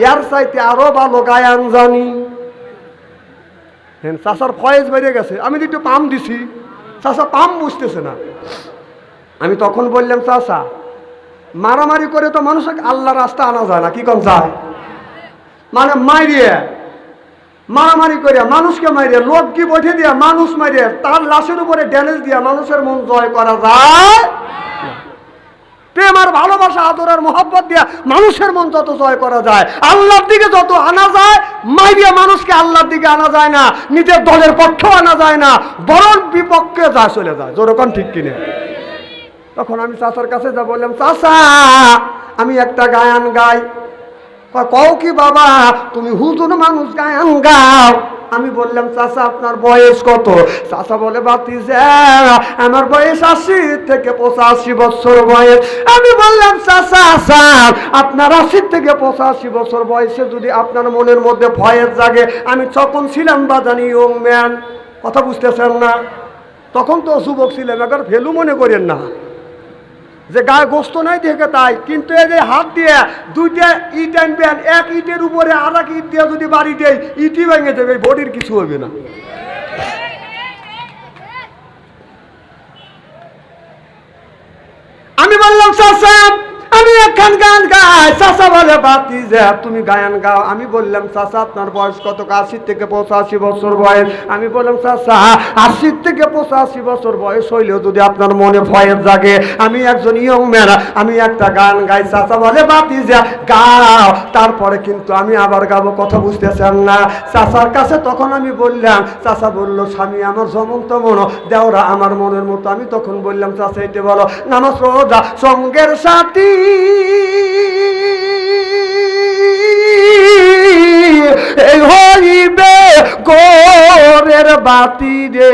ইয়ার চাইতে আরও ভালো গায়ান জানি। হ্যাঁ চাষার ফয়েজ বেড়ে গেছে। আমি তো একটু পাম দিছি। চাষা পাম বুঝতেছে না। আমি তখন বললাম চাষা মারামারি করে তো মানুষকে আল্লাহ রাস্তা আনা যায় না, কি কম যায়? মানে মাইরিয়ে মারামারি করে মানুষকে মারিয়ে লোক কি বসে দিয়া মানুষ মারিয়ে তার লাশের উপরে ড্যামেজ দিয়া মানুষের মন জয় করা যায়। প্রেম আর ভালোবাসা, আদর আর মোহাব্বত দিয়া মানুষের মন যত জয় করা যায়, আল্লাহর দিকে যত আনা যায় মাইরিয়া মানুষকে আল্লাহর দিকে আনা যায় না, নিজের দলের পক্ষেও আনা যায় না, বরং বিপক্ষে যায় চলে যায়। যেরকম ঠিক কিনে? তখন আমি চাচার কাছে যা বললাম, চাচা, আমি একটা গায়ান গাই। কও কি বাবা, তুমি হুজুর মানুষ গায়ান গাও। আমি বললাম, চাচা, আপনার বয়স কত? চাচা বলে, বাতি আমার বয়স আশি থেকে পঁচাশি বছর বয়স। আমি বললাম, চাচা আচ্ছা আপনার আশি থেকে পঁচাশি বছর বয়সে যদি আপনার মনের মধ্যে ভয়ের জাগে, আমি তখন ছিলাম বা জানি ইয়ং ম্যান কথা বুঝতেছেন না? তখন তো যুবক ছিলাম একবার ভেলু মনে করেন না। যে গায়ে গোস্ত নাই দেখে তাই। কিন্তু এই যে হাত দিয়ে দুইটা ইট আনবেন এক ইটের উপরে আর এক ইট দিয়ে যদি বাড়ি দেয় ইটি ভেঙে যাবে, বডির কিছু হবে না। আমি বললাম সাসাব আমি একখান গান গাই। চাচা বাতি যে তুমি গাও। আমি বললাম, চাচা, আপনার বয়স কত? আশি থেকে পঁচাশি বছর বয়স। আমি বললাম, চাচা, আশি থেকে পঁচাশি বছর বয়স হইলেও যদি আপনার মনে ভয়ের জাগে, আমি একজন ইয়ং ম্যান আমি একটা গান গাই। চাচা বলে বাতি যে গাও, তারপরে কিন্তু আমি আবার গাবো, কথা বুঝতেছেন না। চাচার কাছে তখন আমি বললাম, চাচা বলল, স্বামী, আমার যেমন তেমন দেওরা আমার মনের মতো। আমি তখন বললাম, চাচা এতে বলো, নামাজ রোজা সঙ্গের সাথী গোরের বাতি রে।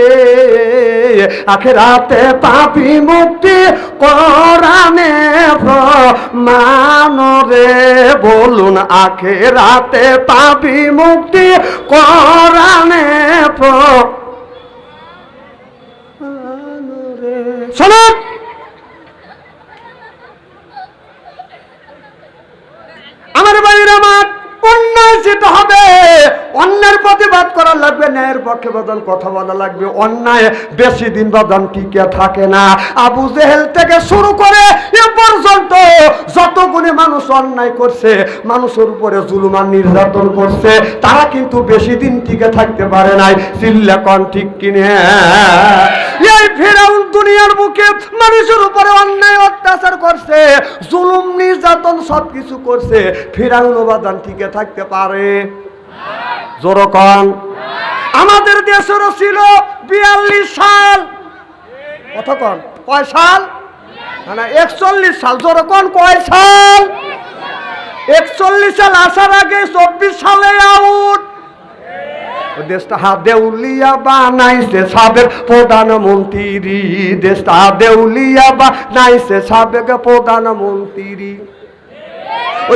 আখেরাতে পাপি মুক্তি করানে মানরে বলুন আখেরাতে পাপি মুক্তি করানে শোনো আমার বাড়ির আমার অন্যায় যেতে হবে অন্যের প্রতিবাদ করা লাগবে, ন্যায়ের পক্ষে বদল কথা বলা লাগবে। অন্যায় বেশি দিন বদল টিকে থাকে না। আবু জেহেল থেকে শুরু করে এ পর্যন্ত যতগুলি মানুষ অন্যায় করছে, মানুষের উপরে জুলুমান নির্যাতন করছে, তারা কিন্তু বেশি দিন টিকে থাকতে পারে নাই। চিল্লাকন ঠিক কিনে। এই ফেরাউন দুনিয়ার বুকে মানুষের উপরে অন্যায় অত্যাচার করছে, জুলুম, নির্যাতন সব কিছু করছে ফেরাউন অবাদান টিকে থাকতে পারে। জোরকন আমাদের দেশেরও ছিল বিয়াল্লিশ সাল। কতক্ষণ কয় সাল? না একচল্লিশ সাল। জোরকন কয় সাল? একচল্লিশ সাল আসার আগে চব্বিশ সালে আউট। দেশটা দেউলিয়া বানাইছে সাবেক প্রধানমন্ত্রী। দেশটা দেউলিয়া বানাইছে সাবেক প্রধানমন্ত্রী।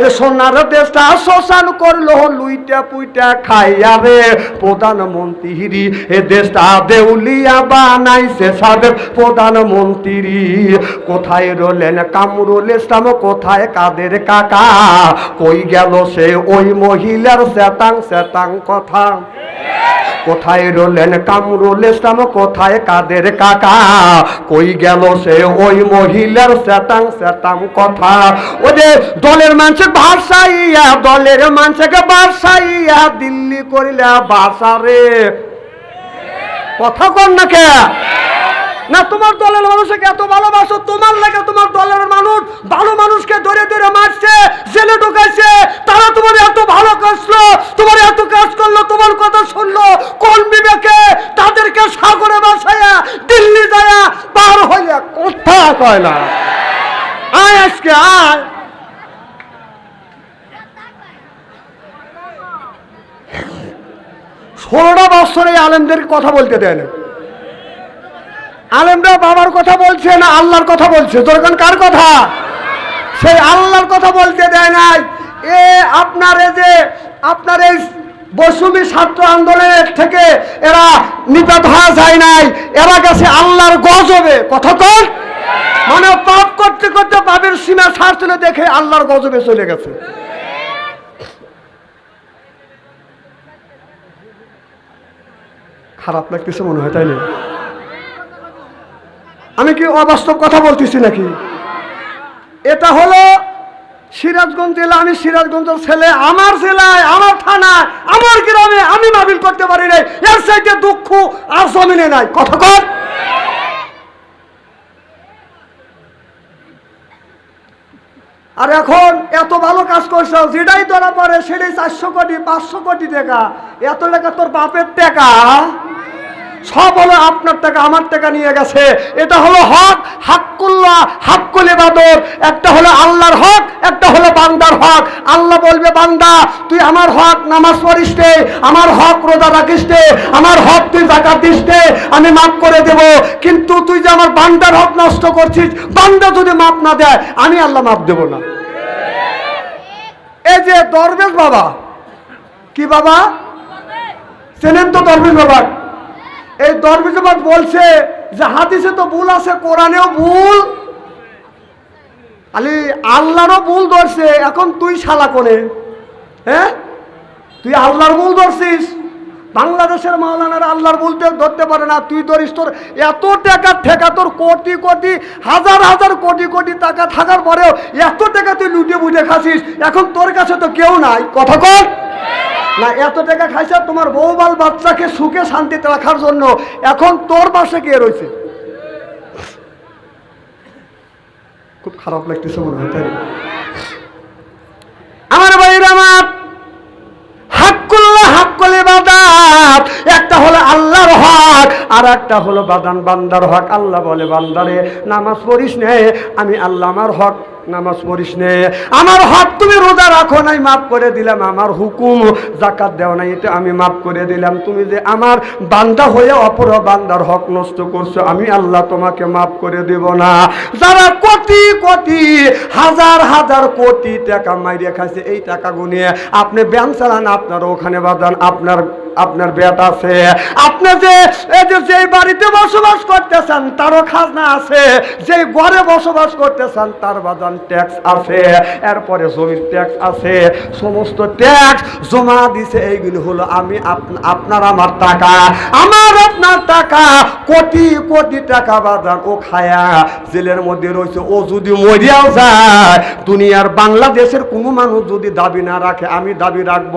যে সোনার দেশটা শ্মশান করল, লুইটা পুইটা খাইয়া রে। প্রধানমন্ত্রী, এ দেশটা দেউলিয়া বানাইছে সাবেক প্রধানমন্ত্রী। কোথায় রলেন কামরুল ইসলাম, কোথায় কাদের কাকা? কই গেল সে ওই মহিলার শ্বেতাং শ্বেতাং কথা? কোথায় রলেন কামরুল ইসলাম? কোথায় কাদের কাকা? কই গেল সে ওই মহিলার শ্বেতাং শ্বেতাং কথা? ও যে দলের মানুষের ভাষাইয়া দলের মানুষকে ভাষাইয়া দিল্লি করিলা বাসা রে। কথা কর না কে? না, তোমার দলের মানুষকে এত ভালোবাসো, তোমার লাগে তোমার দলের মানুষ, ভালো মানুষকে ধরে ধরে মারছে জেলে ঢুকাইছে তারা তোমার এত ভালো করল তোমার এত কাজ করল তোমার কথা শুনলো কোন বিবেকে তাদেরকে সাগরে বাসায়া দিল্লি যায়া পার হইয়া কথা কয় না আয় ষোলোটা বছরে আলেমদের কথা বলতে দেয় না। আলেমরা বাবার কথা বলছে না আল্লাহর কথা বলছে? তোরখান কার কথা? সেই আল্লাহর কথা বলতে দেয় নাই। এ আপনার যে, আপনার এই বসুমি ছাত্র আন্দোলনের থেকে এরা নিপাত হওয়া যায় নাই। এরা গেছে আল্লাহর গজবে। কথা কর মানে পাপ করতে করতে পাপের সীমা সারছিল দেখে আল্লাহর গজবে চলে গেছে। খারাপ লাগতেছে মনে হয়, তাই না? আমি কি অবাস্তব কথা বলতেছি নাকি? এটা হলো সিরাজগঞ্জ জেলা, আমি সিরাজগঞ্জের ছেলে, আমার জেলায়, আমার থানায়, আমার গ্রামে আমি মাবিল করতে পারি নাই। এর সাইডে দুঃখ আর জমিনে নাই। কথা কথা আর এখন এত ভালো কাজ করছ, যেটাই ধরা পড়ে, সেটাই চারশো কোটি, পাঁচশো কোটি টাকা। এত টাকা তোর বাপের টাকা? সব হলো আপনার টাকা, আমার টাকা নিয়ে গেছে। এটা হলো হক, হাক্কুল্লাহ, হাক্কুল ইবাদত। একটা হলো আল্লাহর হক, একটা হলো বান্দার হক। আল্লাহ বলবে, বান্দা, তুই আমার হক নামাজ পড়িস আমার হক রোজা রাখিস আমার হক তুই জাকাত দিস আমি মাফ করে দেব। কিন্তু তুই যে আমার বান্দার হক নষ্ট করছিস, বান্দা যদি মাপ না দেয়, আমি আল্লাহ মাপ দেব না। এই যে দরবেশ বাবা, কি বাবা? চেনেন তো দরবেশ বাবা? এই দরবেশ বলছে যে হাদিসে তো ভুল আছে, কোরআনেও ভুল। আলি, আল্লাহরও ভুল ধরছে, এখন তুই শালা কোনে? হ্যাঁ তুই আল্লাহর ভুল ধরছিস। বাংলাদেশের মাওলানারা আল্লাহর বলতে ধরতে পারে না। তুই ধরিস তোর এত টাকা, ঠেকা তোর কোটি কোটি, হাজার হাজার কোটি কোটি টাকা থাকার পরেও এত টাকা তুই লুটে বুঝে খাসিস। এখন তোর কাছে তো কেউ নাই। কথা কর। না, এত টাকা খাইছে, তোমার বউবাল বাচ্চাকে সুখে শান্তিতে রাখার জন্য। এখন তোর পাশে কে রয়েছে? খুব খারাপ লাগতেছে মনে হয়, তাই আমার ভাইয়ের আমার একটা হলো আল্লাহর হক, আর একটা হলো বাদান বান্দার হক। আল্লাহ বলে, বান্দারে, নামাজ পড়িস নে, আমি আল্লাহ আমার হক। নামাজ পড়িস নে। আমার হক তুমি রোজা রাখো নাই, মাফ করে দিলাম। আমার হুকুম জাকাত দেও নাই, এটা আমি মাফ করে দিলাম। তুমি যে আমার বান্দা হয়ে অপর বান্দার হক নষ্ট করছ, আমি আল্লাহ তোমাকে মাফ করে দেব না। যারা কোটি কোটি, হাজার হাজার কোটি টাকা মাইরে খাইছে, এই টাকা গুনিয়ে আপনি ব্যায়াম চালান, আপনার ওখানে বাদান আপনার আপনার বেট আছে। আপনি যে যে যেই বাড়িতে বসবাস করতেছেন, তারও খাজনা আছে। যেই ঘরে বসবাস করতেছেন, তার বাদান ট্যাক্স আছে। এরপরে জমির ট্যাক্স আছে। সমস্ত ট্যাক্স জমা দিছে, এইগুলো হলো আমি আপনার আমার টাকা। আমার আপনার টাকা, কোটি কোটি টাকা বাদান ও খায়া জেলের মধ্যে রয়েছে। ও যদি মরিয়াও যায়, দুনিয়ার বাংলাদেশের কোনো মানুষ যদি দাবি না রাখে, আমি দাবি রাখব।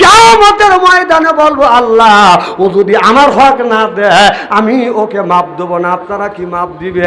কেমতের ময়দানে বলব, আল্লাহ, ও যদি আমার হক না দেয়, আমি ওকে মাপ দেবো না। আপনারা কি মাপ দিবে